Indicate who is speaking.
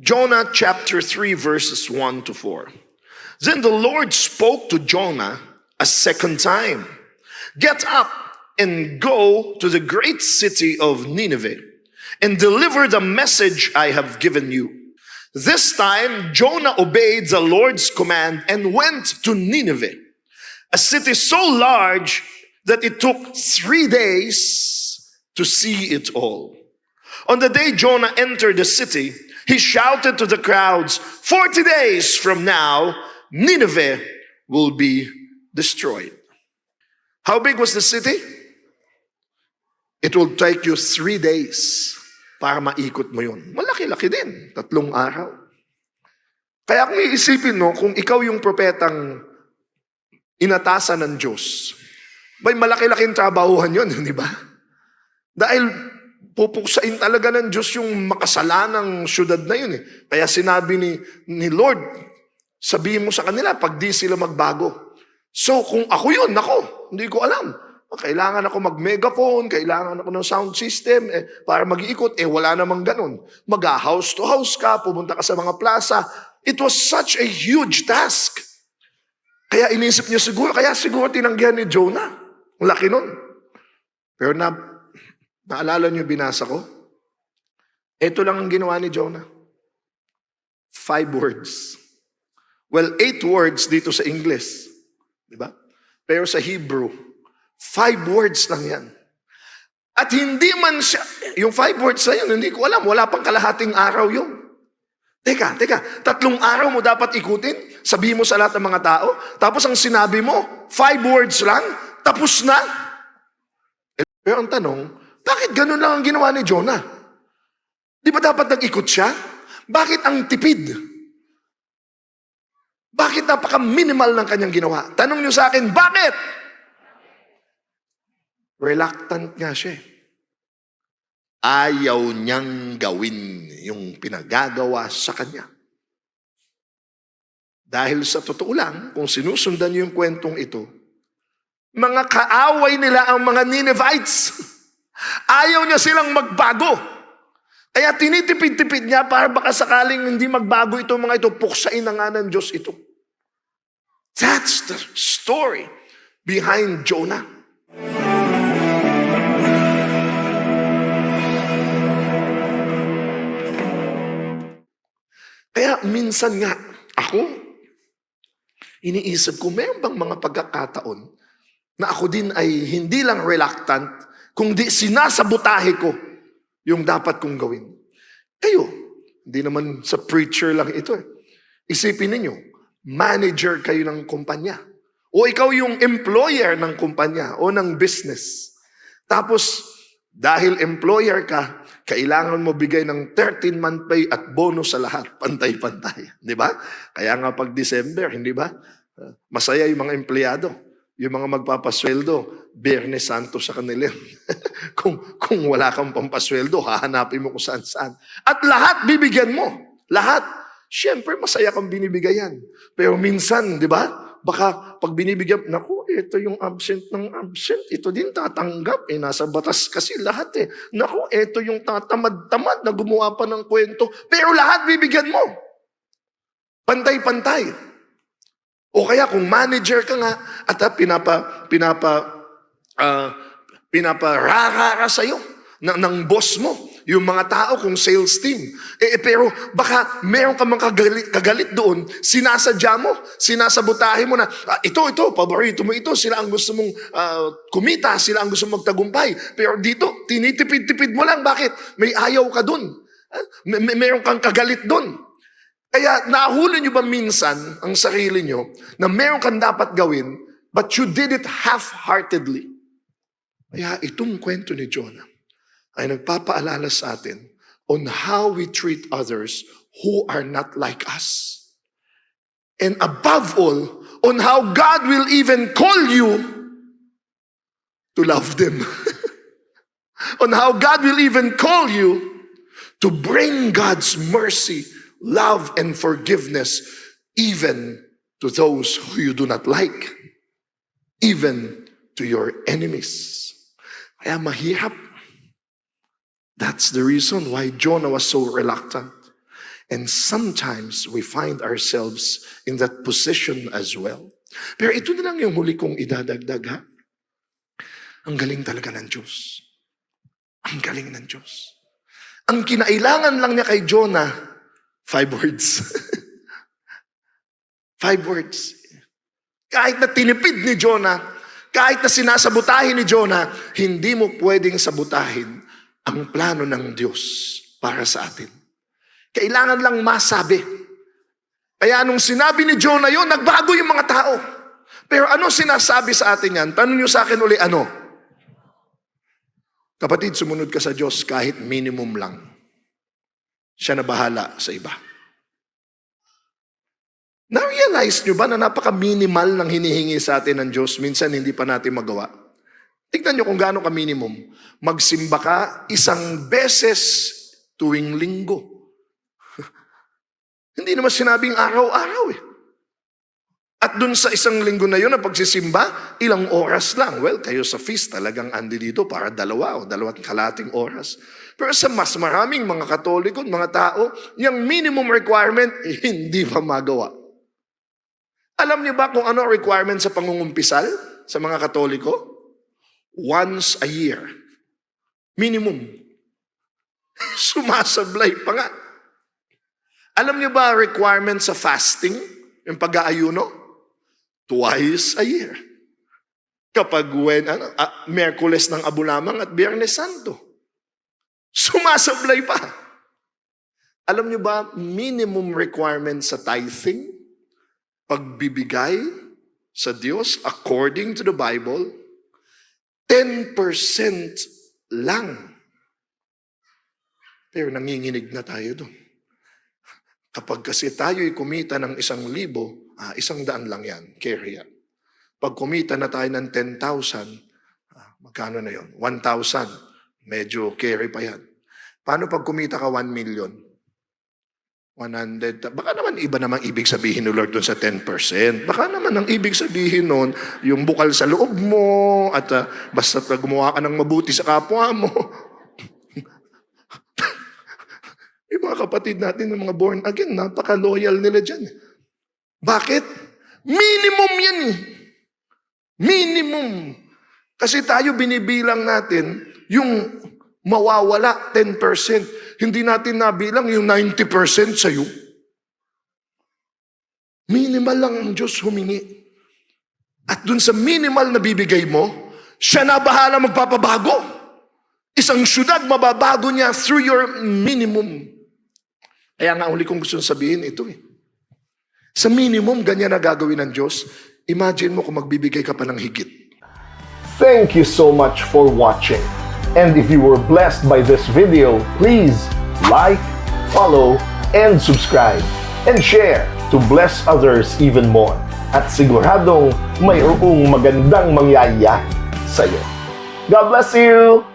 Speaker 1: Jonah chapter 3, verses 1 to 4. Then the Lord spoke to Jonah a second time Get up and go to the great city of Nineveh and deliver the message I have given you. This time, Jonah obeyed the Lord's command and went to Nineveh, a city so large that it took three days to see it all. On the day Jonah entered the city, he shouted to the crowds, 40 days from now, Nineveh will be destroyed. How big was the city? It will take you three days para maikot mo yun. Malaki-laki din. Tatlong araw. Kaya kung iisipin mo, kung ikaw yung propetang inatasan ng Diyos, may malaki-laking trabahuhan yun, di ba? Dahil pupuksain talaga ng Diyos yung makasalanang syudad na yun. Eh. Kaya sinabi ni, ni Lord, sabihin mo sa kanila pag di sila magbago. So kung ako yun, ako, hindi ko alam. Kailangan ako mag-megaphone, kailangan ako ng sound system eh, para mag-iikot. Eh wala namang ganun. Mag-house to house ka, pumunta ka sa mga plaza. It was such a huge task. Kaya inisip niyo siguro, kaya siguro tinanggihan ni Jonah. Ang laki nun. Pero na, naalala niyo binasa ko? Ito lang ang ginawa ni Jonah. Five words. Well, eight words dito sa English. Di ba? Pero sa Hebrew, five words lang yan. At hindi man siya, yung five words na yun, hindi ko alam, wala pang kalahating araw yun. Teka, teka, tatlong araw mo dapat ikutin, sabihin mo sa lahat ng mga tao, tapos ang sinabi mo, five words lang, tapos na. Eh, Pero ang tanong, bakit ganun lang ang ginawa ni Jonah? Di ba dapat nag-ikot siya? Bakit ang tipid? Bakit napaka-minimal ng kanyang ginawa? Tanong niyo sa akin, bakit? Reluctant nga siya. eh. Ayaw niyang gawin yung pinagagawa sa kanya. Dahil sa totoo lang, kung sinusundan niyo yung kwentong ito, mga kaaway nila ang mga Ninevites. Ayaw niya silang magbago. Kaya tinitipid-tipid niya para baka sakaling hindi magbago itong mga ito, puksain na nga ng Diyos ito. That's the story behind Jonah. Kaya minsan nga, ako, iniisip ko, meron bang mga pagkakataon na ako din ay hindi lang reluctant, kundi sinasabotahe ko yung dapat kong gawin. Kayo, hindi naman sa preacher lang ito eh. Isipin ninyo, manager kayo ng kumpanya. O ikaw yung employer ng kumpanya o ng business. Tapos, dahil employer ka, kailangan mo bigay ng 13-month pay at bonus sa lahat. Pantay-pantay. Di ba? Kaya nga pag December, hindi ba? Uh, Masaya yung mga empleyado. Yung mga magpapasweldo, Biyernes Santo sa kanila. kung, kung wala kang pampasweldo, hahanapin mo kung saan-saan. At lahat bibigyan mo. Lahat. Siyempre, masaya kang binibigayan. Pero minsan, di ba? Baka pag binibigyan, naku, ito yung absent ng absent. Ito din tatanggap. Eh, nasa batas kasi lahat eh. Naku, ito yung tatamad-tamad na gumawa pa ng kwento. Pero lahat bibigyan mo. Pantay-pantay. O kaya kung manager ka nga at uh, pinapa pinapa uh, pinapararara sa iyo ng, ng boss mo yung mga tao kung sales team. Eh, eh, pero baka meron ka mga kagalit, kagalit doon, sinasadya mo, sinasabotahe mo na, ah, ito, ito, paborito mo ito, sila ang gusto mong ah, kumita, sila ang gusto mong magtagumpay. Pero dito, tinitipid-tipid mo lang. Bakit? May ayaw ka doon. Ah, May, may, meron kang kagalit doon. Kaya nahuli nyo ba minsan ang sarili nyo na meron kang dapat gawin, but you did it half-heartedly? Kaya itong kwento ni Jonah ay nagpapaalala sa atin on how we treat others who are not like us. And above all, on how God will even call you to love them. on how God will even call you to bring God's mercy, love, and forgiveness even to those who you do not like, even to your enemies. Kaya mahirap That's the reason why Jonah was so reluctant. And sometimes we find ourselves in that position as well. Pero ito na lang yung huli kong idadagdag ha. Ang galing talaga ng Diyos. Ang galing ng Diyos. Ang kinailangan lang niya kay Jonah, five words. five words. Kahit na tinipid ni Jonah, kahit na sinasabutahin ni Jonah, hindi mo pwedeng sabutahin ang plano ng Diyos para sa atin. Kailangan lang masabi. Kaya nung sinabi ni Jonah yon, nagbago yung mga tao. Pero ano sinasabi sa atin yan? Tanong nyo sa akin uli, ano? Kapatid, sumunod ka sa Diyos kahit minimum lang. Siya na bahala sa iba. Na-realize nyo ba na napaka-minimal ng hinihingi sa atin ng Diyos? Minsan hindi pa natin magawa. Tignan nyo kung gaano ka-minimum. Magsimba ka isang beses tuwing linggo. hindi naman sinabing araw-araw eh. At dun sa isang linggo na yun na pagsisimba, ilang oras lang. Well, kayo sa feast talagang andi dito para dalawa o dalawat kalating oras. Pero sa mas maraming mga katoliko, mga tao, yung minimum requirement, eh, hindi pa magawa. Alam niyo ba kung ano requirement sa pangungumpisal sa mga katoliko? Once a year. Minimum. Sumasablay pa nga. Alam niyo ba requirement sa fasting? Yung pag-aayuno? Twice a year. Kapag when, ano, ah, Merkules ng Abu Lamang at Biyernes Santo. Sumasablay pa. Alam niyo ba, minimum requirement sa tithing, pagbibigay sa Diyos according to the Bible, 10% lang. Pero nanginginig na tayo doon. Kapag kasi tayo'y kumita ng isang libo, ah, isang daan lang yan, carry yan. Pag kumita na tayo ng 10,000, ah, magkano na yon? 1,000. Medyo carry pa yan. Paano pag kumita ka 1 million? 100. Baka naman iba namang ibig sabihin ni Lord doon sa 10%. Baka naman ang ibig sabihin noon, yung bukal sa loob mo, at uh, basta gumawa ka ng mabuti sa kapwa mo. yung mga kapatid natin ng mga born again, napaka-loyal nila dyan. Bakit? Minimum yan eh. Minimum. Kasi tayo binibilang natin yung mawawala 10%. Hindi natin nabilang yung 90% sa'yo. Minimal lang ang Diyos humingi. At dun sa minimal na bibigay mo, siya na bahala magpapabago. Isang syudad, mababago niya through your minimum. Kaya nga uli kong gusto sabihin ito eh. Sa minimum, ganyan na gagawin ng Diyos. Imagine mo kung magbibigay ka pa ng higit.
Speaker 2: Thank you so much for watching. And if you were blessed by this video, please like, follow, and subscribe. And share to bless others even more. At siguradong mayroong magandang mangyayari sa'yo. God bless you!